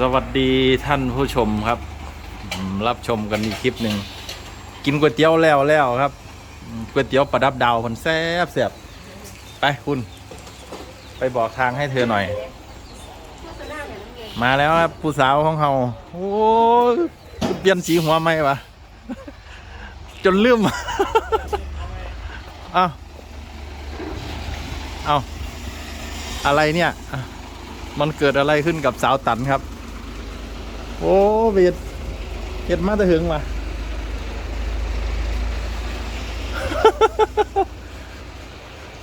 สวัสดีท่านผู้ชมครับ รับชมกันอีกคลิปหนึ่งกินก๋วยเตี๋ยวแล้วแล้วครับก๋วยเตี๋ยวประดับดาวมันแซ่บแซ่บไปคุณ ไปบอกทางให้เธอหน่อย มาแล้วครับผู้สาวของเราโอ้เปลี่ยนสีหัวไหมวะจนลืมเอาเอาอะไรเนี่ยมันเกิดอะไรขึ้นกับสาวตันครับ โอ้เบียดเห็ดมาแตะหึงมา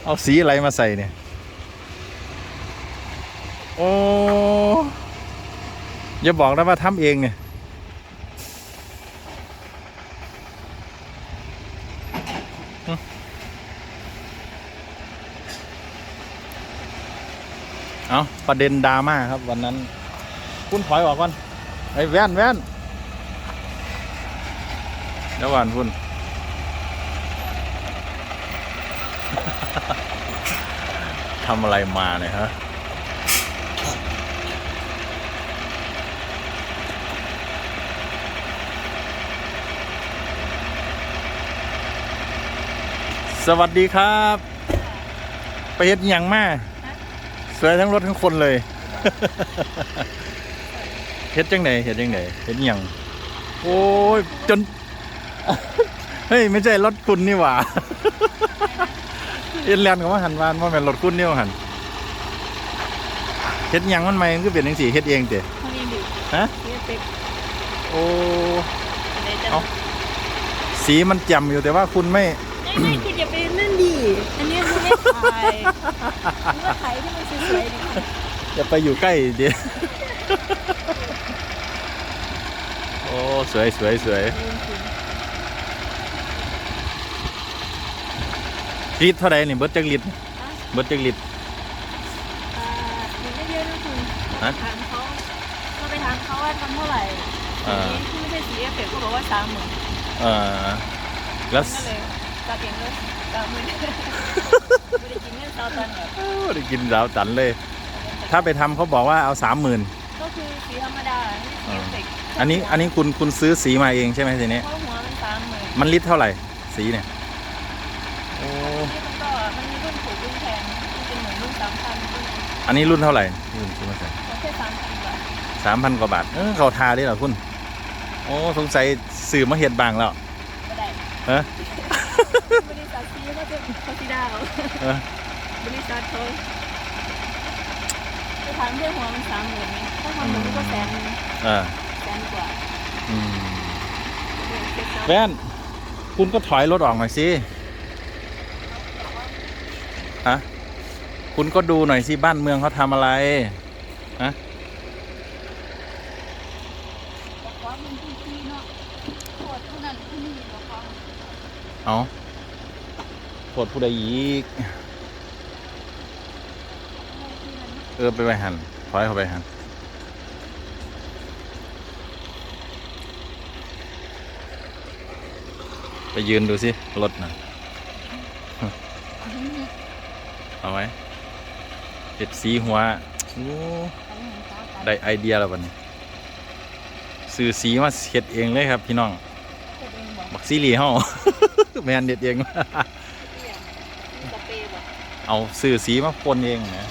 เอาสีอะไรมาใส่เนี่ย โอ้อย่าบอกนะว่าทำเองเนี่ยเอาประเด็นดราม่าครับวันนั้น คุณถอยออกก่อน ไอ้แว่นแว่นเดี๋ยวก่อนคุณทำอะไรมาเนี่ยฮะสวัสดีครับ ไปเฮ็ดหยังมากสวยทั้งรถทั้งคนเลย เฮ็ดจังไหนเฮ็ดจังไหนเฮ็ดหยังโอ้ยจน เฮ้ยไม่ใช่รถคุณนี่หว่าเอ็นแลนด์ของว่าหันวานว่าเป็นรถคุณนี่ว่าหันเฮ็ดหยังมันไม่มันก็เป็นจังสี่เฮ็ดเองเตะเขาเรียนอยู่ฮะเรียนเป็กโอ้อะไรจะเอ้าสีมันแจ่มอยู่แต่ว่าคุณไม่ไม่ไม่คืออย่าไปนั่นดิอันนี้คือไม่ถ่ายมันก็ถ่ายที่มันสวยๆดิอย่าไปอยู่ใกล้เดียวโอ้สวยสวยสวยลิตรเท่าไรนี่เบิร์ดจักลิตรเบิร์ดจักลิตรอ่ามันไม่เยอะนะคุณฮะถามเขาก็ไปถามเขาว่าทำเท่าไหร่อ่าอันนี้ที่ไม่ใช่สีเอฟเฟกต์เขาบอกว่าสามหมื่นเอ่อแล้วก็เลยจับเองเลยสามหมื่นไม่ได้กินเงินซาวตันแบบโอ้ได้กินสาวตันเลย ถ้าไปทำเขาบอกว่าเอาสามหมื่นก็คือสีธรรมดาไม่ใช่สีเอฟเฟกต์ อันนี้อันนี้คุณคุณซื้อสีมาเองใช่ไหมทีนี้ เพราะหัวมันสามหมื่นมันลิตรเท่าไหร่ สีเนี่ยโอ้มันก็มันมีรุ่นถูกรุ่นแพงมันเป็นเหมือนรุ่นสามพันรุ่นอันนี้รุ่นเท่าไหร่รุ่นซื้อมาใส่มันแค่สามพันบาทสามพันกว่าบาทเออเขาทาได้เหรอคุณ โอ้สงสัยสื่อมาเห็ดบางแล้วก็ได้เออบริษัทซีก็เป็นคาสิดาวเออบริษัทเขาไปถามเพื่อนหัวมันสามหมื่นไงถ้าทำหมื่นก็แสนหนึ่งเออ แสนกว่า อืม เดือนเจ็ดเก้า แว่น คุณก็ถอยรถออกหน่อยสิฮะคุณก็ดูหน่อยสิบ้านเมืองเขาทำอะไรฮะบอามันะเอกว่าเอาโทษผู้ใดอีก เออ ไปไปหันถอยเข้าไปหัน ไปยืนดูสิรถนะเอาไว้เห็ดสีหัวโอ้ได้ไอเดียแล้ววันนี้ซื้อสีมาเห็ดเองเลยครับพี่น้องบักซีรีเฮาแมนเด็ดเองสเปรย์บอกเอาซื้อสีมาพ่นเองนะ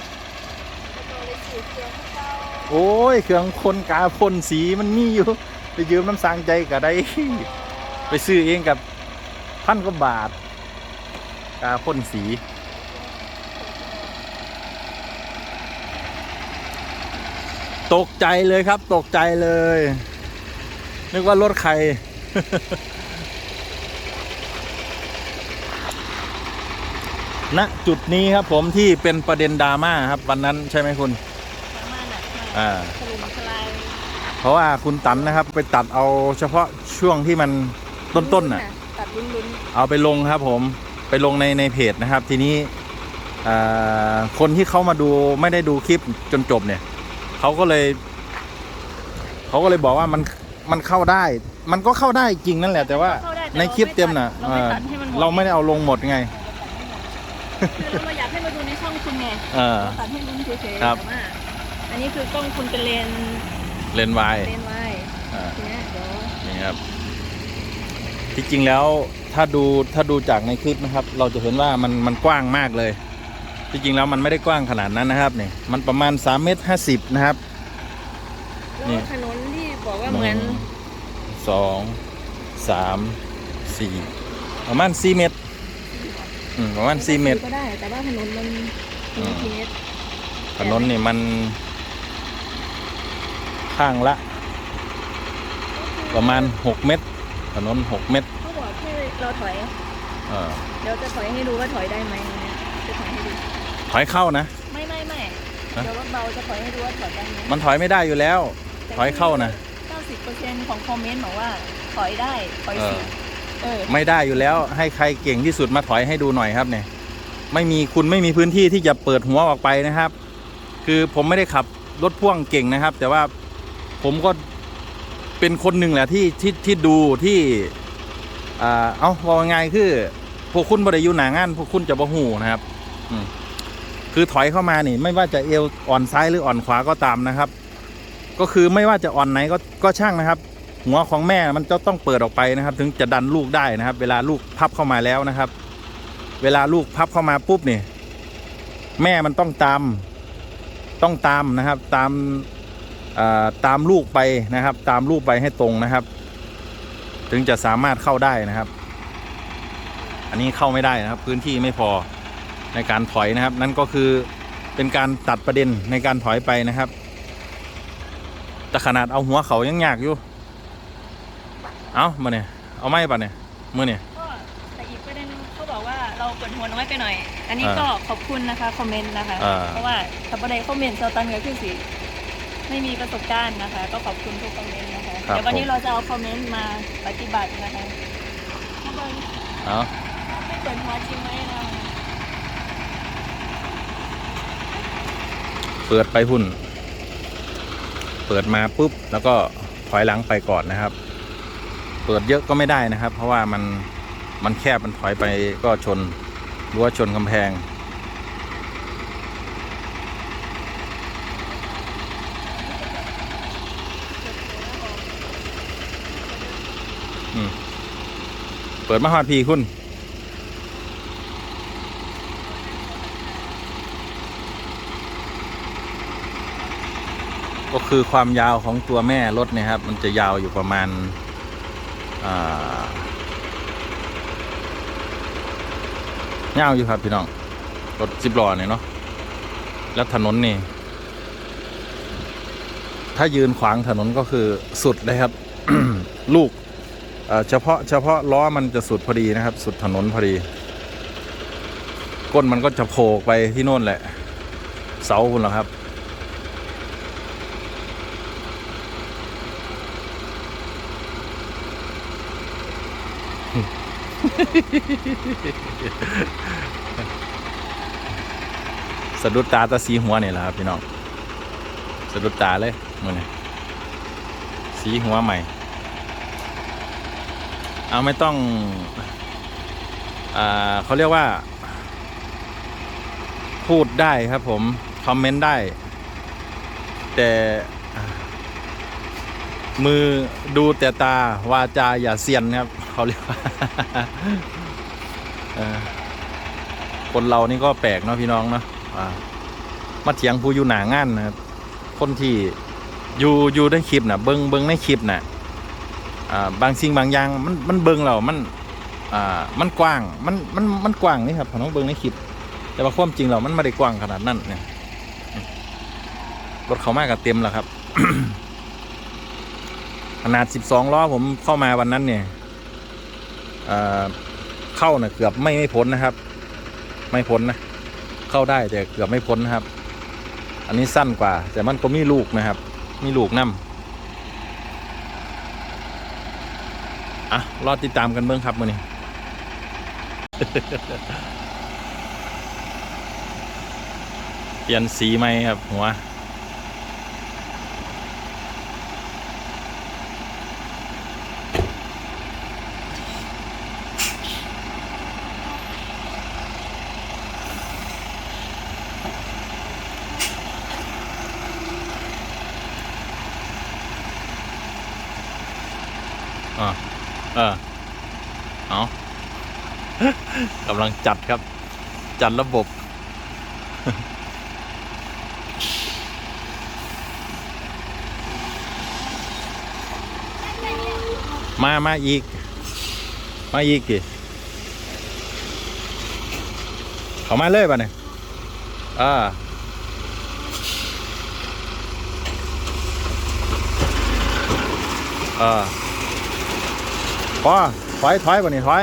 แล้วก็เลยสูตรเครื่องเจ้าโอ้ยเครื่องพ่นกาพ่นสีมันมีอยู่ ไปยืมน้ำสางใจก็ได้ ไปซื้อเองกับ พันกว่าบาท กาพ่นสี ตกใจเลยครับ ตกใจเลย นึกว่ารถใคร ณ จุดนี้ครับผมที่เป็นประเด็นดราม่าครับ วันนั้นใช่ไหมคุณประมาณน่ะอ่า ถล่มทลายเพราะว่าคุณตันนะครับ ไปตัดเอาเฉพาะช่วงที่มันต้นๆน่ะตัด ลุ้นเอาไปลงครับผมไปลงในในเพจนะครับ ทีนี้อ่าคนที่เขามาดูไม่ได้ดูคลิปจนจบเนี่ยเขาก็เลยเขาก็เลยบอกว่ามันมันเข้าได้ มันก็เข้าได้จริงนั่นแหละ แต่ว่าๆเข้าได้แต่ในคลิปเต็มน่ะเราไม่ตัดให้มันหมดเราไม่ได้เอาลงหมดไงคือเราอยากให้มาดูในช่องคุณไงเออเราตัดให้ลุ้นเฉยๆครับแต่ว่าอันนี้คือกล้องคุณเป็นเลนส์เลนส์วายเลนไว้อ่าทีเนี้ยเดี๋ยวนี่ครับ ที่จริงแล้วถ้าดูถ้าดูจากในคลิปนะครับ เราจะเห็นว่ามันมันกว้างมากเลย ที่จริงแล้วมันไม่ได้กว้างขนาดนั้นนะครับนี่มันประมาณ3เมตร50นะครับนี่แล้วถนนที่บอกว่าเหมือนหนึ่งสองสามสี่ประมาณ4เมตรอืมประมาณ4เมตรก็ได้แต่ว่าถนนมันอืมีมกี่เมตรถนนนี่มัน ข้างละ ประมาณ6เมตร ถนน6เมตรเขาบอกให้เราถอยเออเดี๋ยวจะถอยให้ดูว่าถอยได้ไหมเนี่ยจะถอยให้ดูถอยเข้านะ ไม่ไม่ไม่ฮะเดี๋ยวรถเบาจะถอยให้ดูว่าถอยได้ไหมมันถอยไม่ได้อยู่แล้ว ถอยเข้านะ90%ของคอมเมนต์บอกว่าถอยได้ถอยเอสิอเออไม่ได้อยู่แล้วให้ใครเก่งที่สุดมาถอยให้ดูหน่อยครับเนี่ยไม่มีคุณไม่มีพื้นที่ที่จะเปิดหัวออกไปนะครับ คือผมไม่ได้ขับรถพ่วงเก่งนะครับ แต่ว่าผมก็ เป็นคนหนึ่งแหละที่ที่ที่ดูที่อ่าเอาว่าไงายคือ พวกคุณบริยูหนางาน พวกคุณจะบ่หูนะครับคือถอยเข้ามานี่ ไม่ว่าจะเอวอ่อนซ้ายหรืออ่อนขวาก็ตามนะครับ ก็คือไม่ว่าจะอ่อนไหนก็ก็ช่างนะครับ หัวของแม่มันจะต้องเปิดออกไปนะครับ ถึงจะดันลูกได้นะครับ เวลาลูกพับเข้ามาแล้วนะครับ เวลาลูกพับเข้ามาปุ๊บเนี่ยแม่มันต้องตาม ต้องตามนะครับ ตาม ตามลูกไปนะครับ ตามลูกไปให้ตรงนะครับ ถึงจะสามารถเข้าได้นะครับ อันนี้เข้าไม่ได้นะครับ พื้นที่ไม่พอในการถอยนะครับ นั่นก็คือเป็นการตัดประเด็นในการถอยไปนะครับ แต่ขนาดเอาหัวเขายังยากอยู่ เอามาเนี่ยเอาไม้ปะเนี่ยมือเนี่ยก็แต่อีกประเด็นเขาบอกว่าเราเปิดหัวน้อยไปหน่อย อันนี้อ่าก็ขอบคุณนะคะคอมเมนต์นะคะอ่าเพราะว่าถ้าประเด็นคอมเมนต์เราตันกับพี่สิ ไม่มีประสบการณ์นะคะ ก็ขอบคุณทุกคอมเมนต์นะคะครับ เดี๋ยววันนี้ผมเราจะเอาคอมเมนต์มาปฏิบัตินะคะถ้าเบิร์เอาไม่เปิดหัวจริงไหมนะเปิดไปหุ่น เปิดมาปุ๊บ แล้วก็ถอยหลังไปก่อนนะครับ เปิดเยอะก็ไม่ได้นะครับ เพราะว่ามันมันแคบมันถอยไปก็ชนรั้วชนกำแพง ปิดมาฮอดพีคุณก็คือความยาวของตัวแม่รถเนี่ยครับ มันจะยาวอยู่ประมาณอ่ายาวอยู่ครับพี่น้อง รถสิบล้อเนี่ยเนาะแล้วถนนนี่ ถ้ายืนขวางถนนก็คือสุดเลยครับ ลูก เฉพาะเฉพาะล้อมันจะสุดพอดีนะครับ สุดถนนพอดี ก้นมันก็จะโผล่ไปที่โน่นแหละ เสาคุณหรอครับ สะดุดตาตาสีหัวเนี่ยแหละครับพี่น้อง สะดุดตาเลยมือนี่สีหัวใหม่ เอาไม่ต้องอเขาเรียกว่า พูดได้ครับผม คอมเมนต์ได้ แต่มือดูแต่ตาวาจาอย่าเซียนครับ เขาเรียกว่าคนเรานี่ก็แปลกเนาะพี่น้องเนาะมาเถียงผู้อยู่หนางานนะครับ คนที่อยู่อยู่ในคลิปนะเบิงเบิงในคลิปนะอ่า บางสิ่งบางอย่างมันมันเบิงเรามันมันกว้างมันมันมันกว้างนี่ครับผมต้องเบิงในคลิป แต่ว่าความจริงเรามันไม่ได้กว้างขนาดนั้นเนี่ยรถเขามากกับเต็มแล้วครับ ขนาด12ล้อผมเข้ามาวันนั้นเนี่ยเข้าเน่ะเกือบไม่ไม่พ้นนะครับ ไม่พ้นนะเข้าได้แต่เกือบไม่พ้นนะครับ อันนี้สั้นกว่า แต่มันก็มีลูกนะครับ มีลูกนํ อะ รอติดตามกันเบื้องครับมือนี้เปลี่ยนสีไหมครับ หัว อ่า เออ เอากำลังจัดครับ จัดระบบ มา มาอีก มาอีกดิเขามาเลยป่ะเนี่ยอ่าอ่า พอถอยถอยป่นี่ถอย